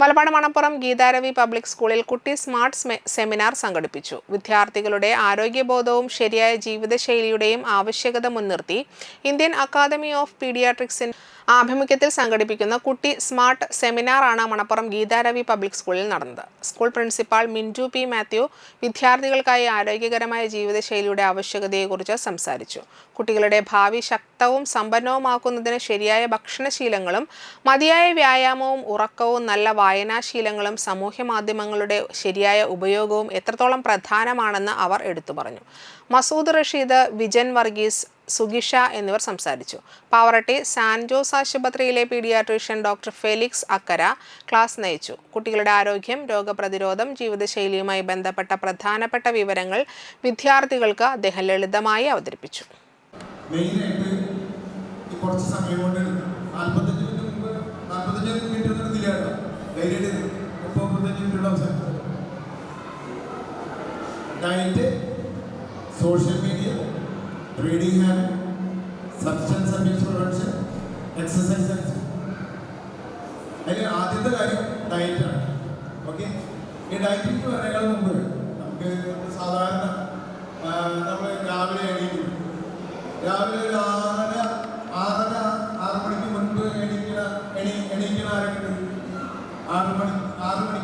Valappad Manappuram Geetharavi public സ്കൂളിൽ കുട്ടി smart seminar സംഘടിപ്പിച്ചു. വിദ്യാർത്ഥികളുടെ ആരോഗ്യബോധവും ശരിയായ ജീവിതശൈലിയുടെയും ആവശ്യകത മുൻനിർത്തി ഇന്ത്യൻ അക്കാദമി ഓഫ് പീഡിയാട്രിക്സിൻ ആഭിമുഖ്യത്തിൽ സംഘടിപ്പിക്കുന്ന കുട്ടി സ്മാർട്ട് സെമിനാറാണ് മണപ്പുറം ഗീതാരവി പബ്ലിക് സ്കൂളിൽ നടന്നത്. School principal Mintu P Mathew വിദ്യാർത്ഥികൾക്കായി ആരോഗ്യകരമായ ജീവിതശൈലിയുടെ ആവശ്യകതയെക്കുറിച്ച് സംസാരിച്ചു. കുട്ടികളുടെ ഭാവി ശക്തവും സമ്പന്നവുമാക്കുന്നതിന് ശരിയായ ഭക്ഷണശീലങ്ങളും മതിയായ വ്യായാമവും ഉറക്കവും നല്ല വായനാശീലങ്ങളും സാമൂഹ്യ മാധ്യമങ്ങളുടെ ശരിയായ ഉപയോഗവും എത്രത്തോളം പ്രധാനമാണെന്ന് അവർ എടുത്തു പറഞ്ഞു. മസൂദ് റഷീദ് വിജൻ വർഗീസ് സുഗിഷ എന്നിവർ സംസാരിച്ചു. പാവറട്ടി സാൻജോസ് ആശുപത്രിയിലെ paediatrician doctor Felix Akkara class നയിച്ചു. കുട്ടികളുടെ ആരോഗ്യം രോഗപ്രതിരോധം ജീവിതശൈലിയുമായി ബന്ധപ്പെട്ട പ്രധാനപ്പെട്ട വിവരങ്ങൾ വിദ്യാർത്ഥികൾക്ക് അദ്ദേഹം ലളിതമായി അവതരിപ്പിച്ചു. കുറച്ച് സമയം കൊണ്ട് നാൽപ്പത്തഞ്ച് മിനിറ്റ് മുമ്പ് നാൽപ്പത്തഞ്ച് മിനിറ്റ് ഒന്നും എടുത്തില്ല ധൈര്യമായിട്ട് മുപ്പത് മുപ്പത്തഞ്ച് മിനിറ്റ് അവസരം diet social media reading habit substance abuse production exercise അതിൽ ആദ്യത്തെ കാര്യം ഡയറ്റാണ് ഓക്കെ ഈ ഡയറ്റിംഗ് പറയുന്നതിന് മുമ്പ് നമുക്ക് സാധാരണ നമ്മൾ രാവിലെ എണീക്കും. രാവിലെ ഒരു ఎన్ఎన్టీ నారాయణ ఆరు మణి ఆరు మణి